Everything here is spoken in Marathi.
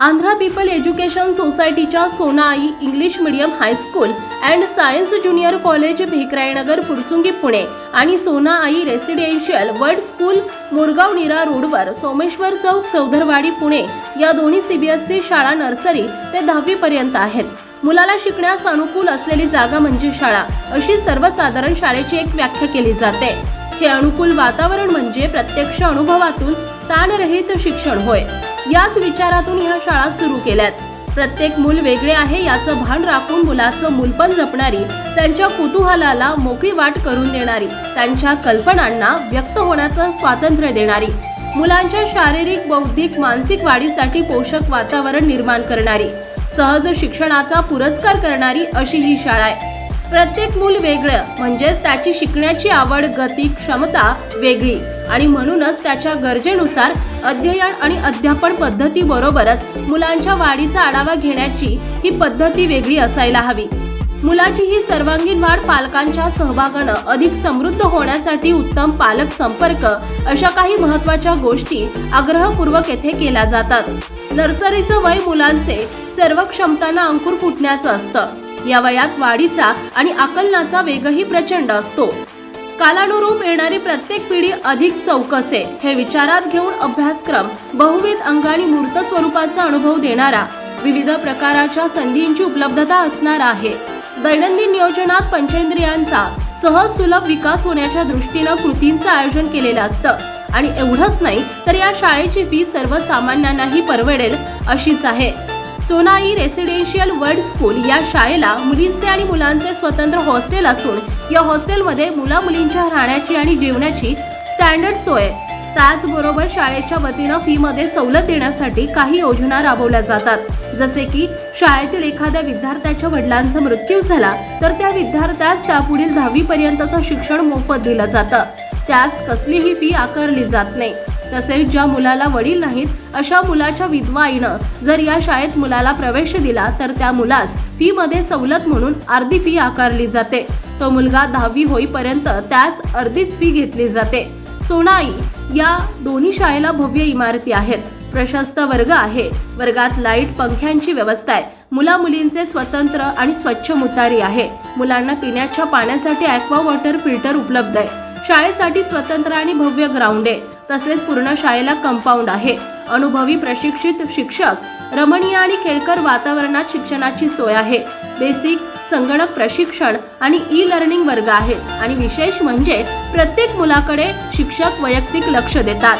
आंध्रा पीपल एज्युकेशन सोसायटीच्या Sonai English medium high school and science junior college Bhekrainagar Fursungi Pune आणि Sonai residential world school Morgaon Nira रोडवर सोमेश्वर चौक चौधरवाडी पुणे या दोन्ही सीबीएसई शाळा नर्सरी ते दहावीपर्यंत आहेत. मुलाला शिकण्यास अनुकूल असलेली जागा म्हणजे शाळा अशी सर्वसाधारण शाळेची एक व्याख्या केली जाते. हे अनुकूल वातावरण म्हणजे प्रत्यक्ष अनुभवातून ताणरहित शिक्षण होय. याच विचारातून ह्या शाळा सुरू केल्यात. प्रत्येक मूल वेगळे आहे याचं भान राखून मुलाचं मूलपण जपणारी त्यांच्या कुतूहलाला मोकळी वाट करून देणारी त्यांच्या कल्पनांना व्यक्त होण्याचं स्वातंत्र्य देणारी मुलांच्या शारीरिक बौद्धिक मानसिक वाढीसाठी पोषक वातावरण निर्माण करणारी सहज शिक्षणाचा पुरस्कार करणारी अशी ही शाळा आहे. प्रत्येक मूल वेगळं म्हणजेच त्याची शिकण्याची आवड गती क्षमता वेगळी. आणि म्हणूनच त्याच्या गरजेनुसार अध्ययन आणि अध्यापन पद्धतीबरोबरच मुलांच्या वाढीचा आढावा घेण्याची ही पद्धती वेगळी असायला हवी. मुलाची ही सर्वांगीण वाढ पालकांच्या सहभागानं अधिक समृद्ध होण्यासाठी उत्तम पालक संपर्क अशा काही महत्त्वाच्या गोष्टी आग्रहपूर्वक येथे केल्या जातात. नर्सरीचं वय मुलांचे सर्व क्षमतांना अंकुर फुटण्याचं असतं. या वयात वाढीचा आणि आकलनाचा वेगही प्रचंड असतो. कालानुरूप येणारी प्रत्येक पिढी अधिक चौकसे हे विचारात घेऊन अभ्यासक्रम बहुविध अंगाने मूर्त स्वरूपाचा अनुभव देणारा विविध प्रकाराच्या संधींची उपलब्धता असणार आहे. दैनंदिन नियोजनात पंचेंद्रियांचा सहज सुलभ विकास होण्याच्या दृष्टीनं कृतींचं आयोजन केलेलं असतं. आणि एवढंच नाही तर या शाळेची फी सर्वसामान्यांनाही परवडेल अशीच आहे. सोनाई रेसिडेन्शियल वर्ल्ड स्कूल या शाळेला मुलींचे आणि मुलांचे स्वतंत्र हॉस्टेल असून या हॉस्टेलमध्ये मुला मुलींच्या राहण्याची आणि जेवणाची स्टँडर्ड सोय. त्याचबरोबर शाळेच्या वतीनं फीमध्ये सवलत देण्यासाठी काही योजना राबवल्या जातात. जसे की शाळेतील एखाद्या विद्यार्थ्याच्या वडिलांचा मृत्यू झाला तर त्या विद्यार्थ्यास त्यापुढील दहावीपर्यंतचं शिक्षण मोफत दिलं जातं. त्यास कसलीही फी आकारली जात नाही. तसेच ज्या मुलाला वडील नाहीत अशा मुलाच्या विधवा आईनं जर या शाळेत मुलाला प्रवेश दिला तर त्या मुलास फी मध्ये सवलत म्हणून अर्धी फी आकारली जाते. तो मुलगा दहावी होईपर्यंत त्यास अर्धीच फी घेतली जाते. सोनाई या दोन्ही शाळेला भव्य इमारती आहेत. प्रशस्त वर्ग आहे. वर्गात लाइट पंख्यांची व्यवस्था आहे. मुला मुलींचे स्वतंत्र आणि स्वच्छ मुतारी आहे. मुलांना पिण्याच्या पाण्यासाठी ॲक्वा वॉटर फिल्टर उपलब्ध आहे. शाळेसाठी स्वतंत्र आणि भव्य ग्राउंड आहे. तसेच पूर्ण शाळेला कंपाऊंड आहे. अनुभवी प्रशिक्षित शिक्षक रमणीय आणि खेळकर वातावरणात शिक्षणाची सोय आहे. बेसिक संगणक प्रशिक्षण आणि ई लर्निंग वर्ग आहेत आणि विशेष म्हणजे प्रत्येक मुलाकडे शिक्षक वैयक्तिक लक्ष देतात.